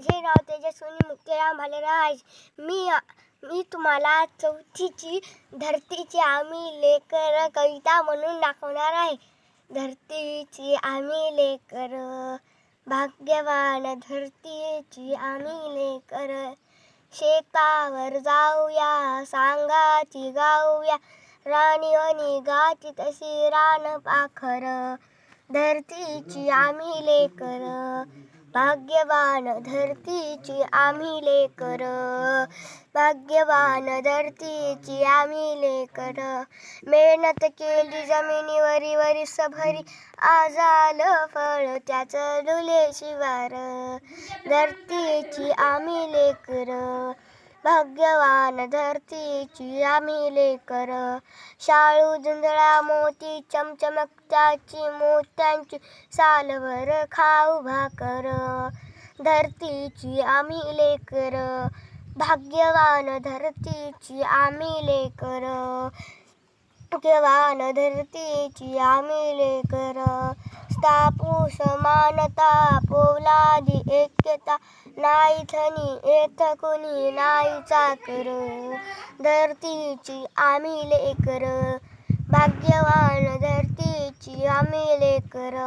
माझे नाव तेजस्विनी मुक्तीराम भालेराज मी मी तुम्हाला चौथीची धरतीची आम्ही लेकर कविता म्हणून दाखवणार आहे. धरतीची आम्ही लेकर भाग्यवान धरतीची आम्ही लेकर. शेतावर जाऊया सांगाची गाऊया राणीवणी गाची तशी रान पाखर. धरतीची आम्ही लेकर भाग्यवान धरतीची आम्ही लेकर. भाग्यवान धरतीची आम्ही लेकर. मेहनत केली जमिनीवरी वरी सभरी आज आलं फळ त्याचं डुले शिवार. धरतीची आम्ही लेकर. भाग्यवान धरतीची आम्ही लेकर शाळू झुंजळा मोती चमचमकत्याची मोत्यांची सालभर खाऊ भाकर. धरतीची आम्ही लेकर भाग्यवान धरतीची आम्ही लेकर भाग्यवान धरतीची आम्ही लेकर स्थापू समानता पोलादी ऐक्यता नाही थनी एक कुणी नाही चाकर. धरतीची आम्ही लेकर. भाग्यवान धरतीची आम्ही लेकर.